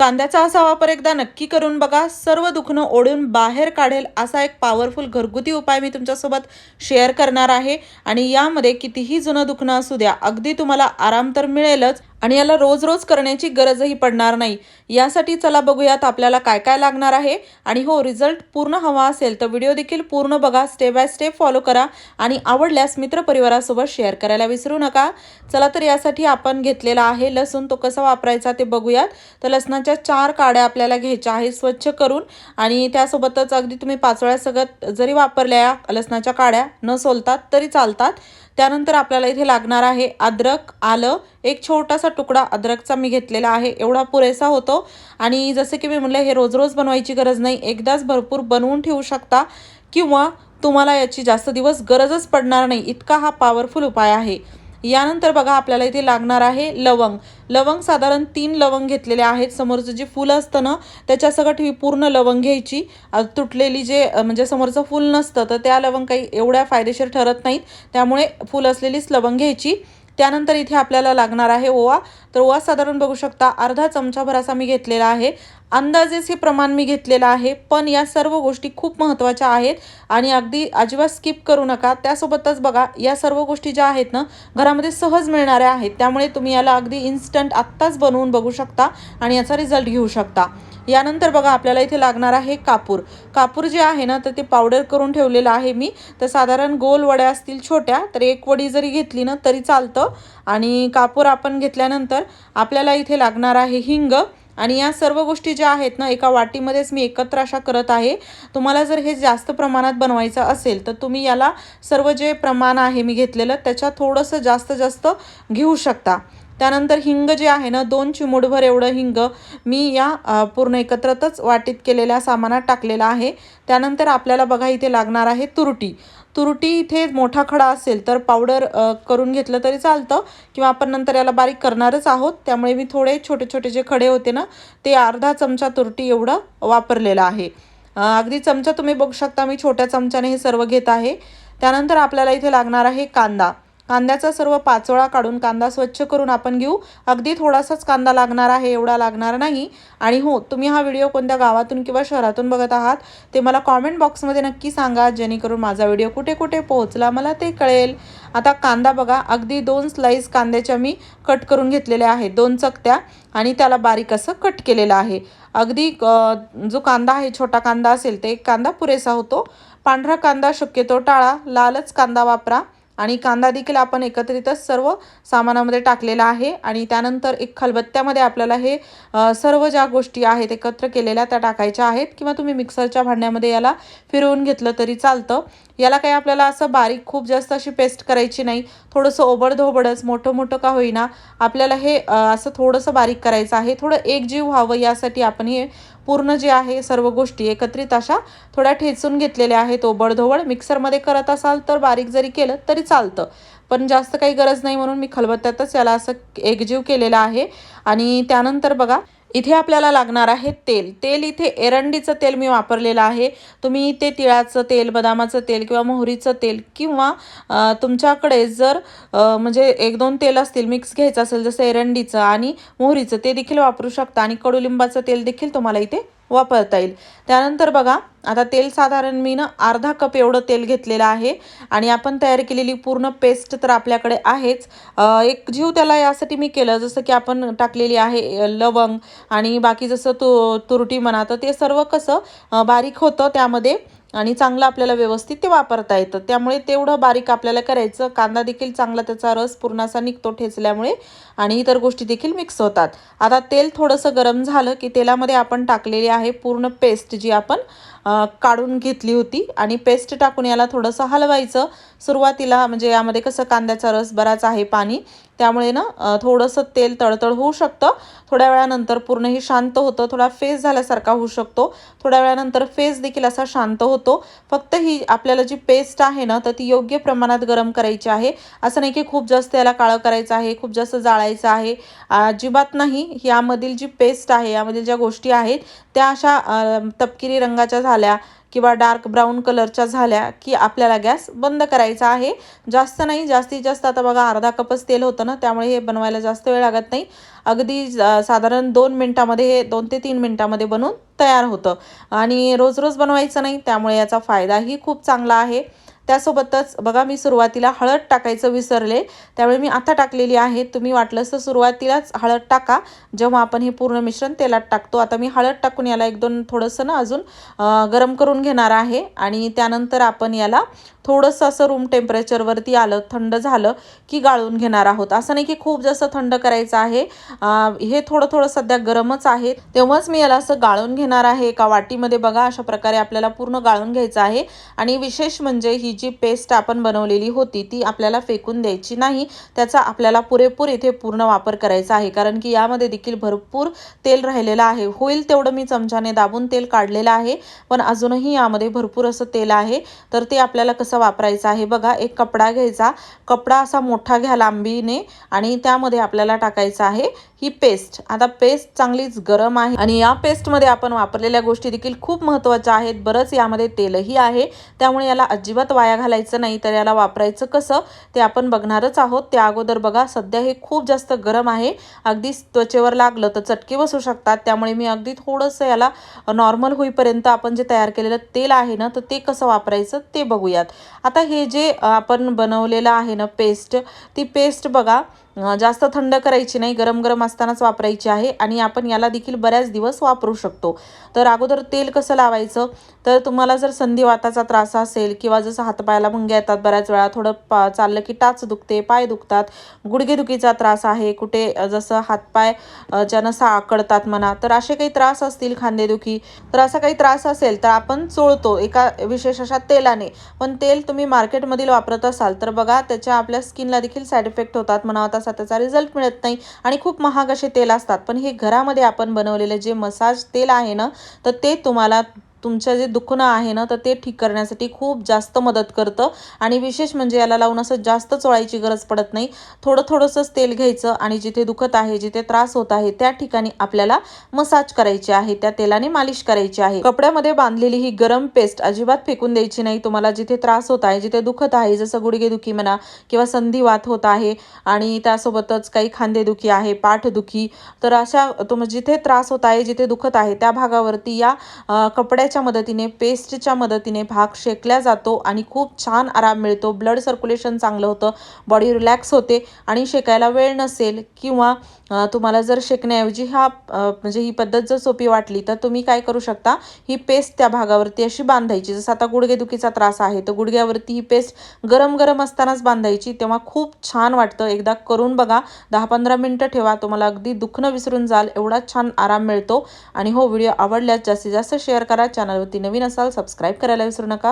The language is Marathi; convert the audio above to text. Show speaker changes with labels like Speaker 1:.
Speaker 1: कांद्याचा असा वापर एकदा नक्की करून बघा. सर्व दुखणं ओढून बाहेर काढेल असा एक पॉवरफुल घरगुती उपाय मी तुमच्यासोबत शेअर करणार आहे. आणि यामध्ये कितीही जुनं दुखणं असू द्या अगदी तुम्हाला आराम तर मिळेलच आणि याला रोज रोज करण्याची गरजही पडणार नाही. यासाठी चला बघूयात आपल्याला काय काय लागणार आहे. आणि हो रिझल्ट पूर्ण हवा असेल तर व्हिडिओ देखील पूर्ण बघा. स्टेप बाय स्टेप फॉलो करा. आणि आवडल्यास मित्रपरिवारासोबत शेअर करायला विसरू नका. चला तर यासाठी आपण घेतलेला आहे लसूण. तो कसा वापरायचा ते बघूयात. तर लसणाच्या चार काड्या आपल्याला घ्यायच्या आहे स्वच्छ करून. आणि त्यासोबतच अगदी तुम्ही पाचोळ्या सगळ्यात जरी वापरल्या या लसणाच्या काड्या न सोलतात तरी चालतात. त्यानंतर आपल्याला इथे लागणार आहे अद्रक. आलं. एक छोटासा तुकडा अद्रकचा मी घेतलेला आहे. एवढा पुरेसा होतो. आणि जसं की मी म्हणलं हे रोज रोज बनवायची गरज नाही. एकदाच भरपूर बनवून ठेवू शकता. किंवा तुम्हाला याची जास्त दिवस गरजच पडणार नाही. इतका हा पॉवरफुल उपाय आहे. यानंतर बघा आपल्याला इथे लागणार आहे लवंग. लवंग साधारण तीन लवंग घेतलेले आहेत. समोरचं जे फुल असतं ना त्याच्या ही पूर्ण लवंग घ्यायची. तुटलेली जे म्हणजे समोरचं फुल नसतं तर त्या लवंग काही एवढ्या फायदेशीर ठरत नाहीत. त्यामुळे फुल असलेलीच लवंग घ्यायची. त्यानंतर इथे आपल्याला लागणार आहे ओवा. तर ओवा साधारण बघू शकता अर्धा चमचाभर असा मी घेतलेला आहे. अंदाजेच हे प्रमाण मी घेतलेलं आहे पण या सर्व गोष्टी खूप महत्त्वाच्या आहेत आणि अगदी अजिबात स्किप करू नका. त्यासोबतच बघा या सर्व गोष्टी ज्या आहेत ना घरामध्ये सहज मिळणाऱ्या आहेत. त्यामुळे तुम्ही याला अगदी इन्स्टंट आत्ताच बनवून बघू शकता आणि याचा रिझल्ट घेऊ शकता. यानंतर बघा आपल्याला इथे लागणार आहे कापूर. कापूर जे आहे ना तर ते पावडर करून ठेवलेलं आहे मी. तर साधारण गोल वड्या असतील छोट्या तर एक वडी जरी घेतली ना तरी चालतं. आणि कापूर आपण घेतल्यानंतर आपल्याला इथे लागणार आहे हिंग. आणि या सर्व गोष्टी ज्या आहेत ना एका वाटीमध्येच मी एकत्र अशा करत आहे. तुम्हाला जर हे जास्त प्रमाणात बनवायचं असेल तर तुम्ही याला सर्व जे प्रमाण आहे मी घेतलेलं त्याच्या थोडंसं जास्त जास्त घेऊ शकता. त्यानंतर हिंग जे आहे ना दोन चिमूटभर एवढं हिंग मी या पूर्ण एकत्रतच वाटीत केलेल्या सामानात टाकलेलं आहे. त्यानंतर आपल्याला बघा इथे लागणार आहे तुरटी. तुरटी इथे मोठा खडा असेल तर पावडर करून घेतलं तरी चालतं किंवा आपण नंतर याला बारीक करणारच आहोत. त्यामुळे मी थोडे छोटे छोटे जे खडे होते ना ते अर्धा चमचा तुरटी एवढं वापरलेलं आहे. अगदी चमचा तुम्ही बघू शकता मी छोट्या चमच्याने हे सर्व घेत आहे. त्यानंतर आपल्याला इथे लागणार आहे कांदा. कांद्याचा सर्व पाचोळा काढून कांदा स्वच्छ करून आपण घेऊ. अगदी थोडासाच कांदा लागणार आहे एवढा लागणार नाही. आणि हो तुम्ही हा व्हिडिओ कोणत्या गावातून किंवा शहरातून बघत आहात ते मला कॉमेंट बॉक्समध्ये नक्की सांगा जेणेकरून माझा व्हिडिओ कुठे कुठे पोहोचला मला ते कळेल. आता कांदा बघा अगदी दोन स्लाईस कांद्याच्या मी कट करून घेतलेल्या आहेत दोन चकत्या. आणि त्याला बारीक असं कट केलेलं आहे. अगदी जो कांदा आहे छोटा कांदा असेल ते एक कांदा पुरेसा होतो. पांढरा कांदा शक्यतो टाळा लालच कांदा वापरा. आणि कांदा देखील आपण एकत्रितच सर्व सामानामध्ये टाकलेला आहे. आणि त्यानंतर एक खलबत्त्यामध्ये आपल्याला हे सर्व ज्या गोष्टी आहेत एकत्र केलेल्या त्या टाकायच्या आहेत. किंवा तुम्ही मिक्सरच्या भांड्यामध्ये याला फिरवून घेतलं तरी चालतं. याला काही आपल्याला असं बारीक खूप जास्त अशी पेस्ट करायची नाही. थोडंसं ओबडधोबडच मोठं मोठं का होईना आपल्याला हे असं थोडंसं बारीक करायचं आहे. थोडं एकजीव व्हावं यासाठी आपण हे पूर्ण जे आहे सर्व गोष्टी एकत्रित अशा थोड्या ठेचून घेतलेल्या आहेत. ओबडधोबड मिक्सरमध्ये करत असाल तर बारीक जरी केलं तरी चालतं. पण जास्त काही गरज नाही म्हणून मी खलबत्त्यातच याला असं एकजीव केलेला आहे. आणि त्यानंतर बघा इथे आपल्याला लागणार आहे तेल. तेल इथे एरंडीचं तेल मी वापरलेलं आहे. तुम्ही इथे तिळाचं तेल बदामाचं तेल किंवा मोहरीचं तेल किंवा तुमच्याकडे जर म्हणजे एक दोन तेल असतील मिक्स घ्यायचं असेल जसं एरंडीचं आणि मोहरीचं ते देखील वापरू शकता. आणि कडुलिंबाचं तेल देखील तुम्हाला इथे वापरता येईल. त्यानंतर बघा आता तेल साधारण मी ना अर्धा कप एवढं तेल घेतलेलं आहे आणि आपण तयार केलेली पूर्ण पेस्ट तर आपल्याकडे आहेच. एक जीव त्याला यासाठी मी केलं जसं की आपण टाकलेली आहे लवंग आणि बाकी जसं तु तुरटी म्हणा तर ते सर्व कसं बारीक होतं त्यामध्ये. आणि चांगलं आपल्याला व्यवस्थित ते वापरता येतं. त्यामुळे तेवढं बारीक आपल्याला करायचं. कांदा देखील चांगला त्याचा रस पूर्ण असा निघतो ठेचल्यामुळे आणि इतर गोष्टी देखील मिक्स होतात. आता तेल थोडंसं गरम झालं की तेलामध्ये आपण टाकलेली आहे पूर्ण पेस्ट जी आपण काढून घेतली होती. आणि पेस्ट टाकून याला थोडंसं हलवायचं. सुरुवातीला म्हणजे यामध्ये कसं कांद्याचा रस बराच आहे पाणी. त्यामुळे ना थोडंसं तेल तळतळ होऊ शकतं. थोड्या वेळानंतर पूर्णही शांत होतं. थोडा फेस झाल्यासारखा होऊ शकतो. थोड्या वेळानंतर फेस देखील असा शांत होतो. फक्त ही आपल्याला जी पेस्ट आहे ना तर ती योग्य प्रमाणात गरम करायची आहे. असं नाही की खूप जास्त याला काळं करायचं आहे खूप जास्त जाळायचं आहे. अजिबात नाही. यामधील जी पेस्ट आहे यामधील ज्या गोष्टी आहेत त्या अशा तपकिरी रंगाच्या झाल्या. किंवा डार्क ब्राऊन कलरच्या झाल्या की आपल्याला गॅस बंद करायचा आहे. जास्त नाही जास्तीत जास्त आता बघा अर्धा कपच तेल होतं ना त्यामुळे हे बनवायला जास्त वेळ लागत नाही. अगदी साधारण दोन मिनटामध्ये हे दोन ते तीन मिनटामध्ये बनवून तयार होतं. आणि रोज रोज बनवायचं नाही त्यामुळे याचा फायदाही खूप चांगला आहे. त्यासोबतच बघा मी सुरुवातीला हळद टाकायचं विसरले. त्यामुळे मी आता टाकलेली आहे. तुम्ही वाटलंच तर सुरुवातीलाच हळद टाका. जेव्हा आपण हे पूर्ण मिश्रण तेलात टाकतो आता मी हळद टाकून याला एक दोन थोडंसं ना अजून गरम करून घेणार आहे. आणि त्यानंतर आपण याला थोडंसं असं रूम टेम्परेचरवरती आलं थंड झालं की गाळून घेणार आहोत. असं नाही की खूप जास्त थंड करायचं आहे. हे थोडं थोडं सध्या गरमच आहे. तेव्हाच मी याला असं गाळून घेणार आहे. एका वाटीमध्ये बघा अशा प्रकारे आपल्याला पूर्ण गाळून घ्यायचं आहे. आणि विशेष म्हणजे ही जी पेस्ट आपण बनवलेली होती ती आपल्याला फेकून द्यायची नाही. त्याचा आपल्याला पुरेपूर इथे पूर्ण वापर करायचा आहे. कारण की यामध्ये देखील भरपूर तेल राहिलेलं आहे. होईल तेवढं मी चमच्याने दाबून तेल काढलेलं आहे. पण अजूनही यामध्ये भरपूर असं तेल आहे. तर ते आपल्याला कसं वापरायचा आहे. बघा एक कपडा घ्यायचा. कपडा असा मोठा घ्या लांबीने आणि त्यामध्ये आपल्याला टाकायचा आहे. ही पेस्ट. आता पेस्ट चांगलीच गरम आहे आणि या पेस्टमध्ये आपण वापरलेल्या गोष्टी देखील खूप महत्त्वाच्या आहेत. बरंच यामध्ये तेलही आहे. त्यामुळे याला अजिबात वाया घालायचं नाही. तर याला वापरायचं कसं? ते आपण बघणारच आहोत. त्या अगोदर बघा सध्या हे खूप जास्त गरम आहे. अगदी त्वचेवर लागलं तर चटके बसू शकतात. त्यामुळे मी अगदी थोडंसं याला नॉर्मल होईपर्यंत आपण जे तयार केलेलं तेल आहे ना तर ते कसं वापरायचं ते बघूयात. आता हे जे आपण बनवलेलं आहे ना पेस्ट ती पेस्ट बघा जास्त थंड करायची नाही गरम गरम असतानाच वापरायची आहे आणि आपण याला देखील बऱ्याच दिवस वापरू शकतो. तर अगोदर तेल कसं लावायचं? तर तुम्हाला जर संधिवाताचा त्रास असेल किंवा जसं हातपायाला मुंग्या येतात बऱ्याच वेळा थोडं पा चाललं की टाच दुखते पाय दुखतात गुडघेदुखीचा त्रास आहे कुठे जसं हातपाय ज्यानं सा आकडतात म्हणा तर असे काही त्रास असतील खांदेदुखी? तर असा काही त्रास असेल तर आपण चोळतो एका विशेष अशा तेलाने. पण तेल तुम्ही मार्केटमधील वापरत असाल तर बघा त्याच्या आपल्या स्किनला देखील साईड इफेक्ट होतात म्हणावं तसा त्याचा रिझल्ट मिळत नाही. आणि खूप महाग असे तेल असतात. पण हे घरामध्ये आपण बनवलेले जे मसाज तेल आहे ना तर ते तुम्हाला तुमचं जे दुखणं आहे ना तर ते ठीक करण्यासाठी खूप जास्त मदत करतं. आणि विशेष म्हणजे याला लावून असं जास्त चोळायची गरज पडत नाही. थोडं थोडंसंच तेल घ्यायचं आणि जिथे दुखत आहे जिथे त्रास होत आहे त्या ठिकाणी आपल्याला मसाज करायची आहे. त्या तेलाने मालिश करायची आहे. कपड्यामध्ये बांधलेली ही गरम पेस्ट अजिबात फेकून द्यायची नाही. तुम्हाला जिथे त्रास होत आहे जिथे दुखत आहे जसं गुडघेदुखी म्हणा किंवा संधिवात होत आहे आणि त्यासोबतच काही खांदेदुखी आहे पाठदुखी तर अशा तुम जिथे त्रास होत आहे जिथे दुखत आहे त्या भागावरती या कपड्या कपड्याच्या मदतीने पेस्टच्या मदतीने भाग शेकला जातो आणि खूप छान आराम मिळतो. ब्लड सर्क्युलेशन चांगलं होतं बॉडी रिलॅक्स होते आणि शेकायला वेळ नसेल किंवा तुम्हाला जर शेकण्याऐवजी हा म्हणजे ही पद्धत जर सोपी वाटली तर तुम्ही काय करू शकता? ही पेस्ट त्या भागावरती अशी बांधायची. जसं आता गुडघेदुखीचा त्रास आहे तर गुडघ्यावरती ही पेस्ट गरम गरम असतानाच बांधायची. तेव्हा खूप छान वाटतं. एकदा करून बघा. दहा पंधरा मिनटं ठेवा. तुम्हाला अगदी दुखणं विसरून जाल. एवढा छान आराम मिळतो. आणि हो व्हिडिओ आवडल्यास जास्तीत जास्त शेअर करा. चॅनलवरती नवीन असाल सबस्क्राईब करायला विसरू नका.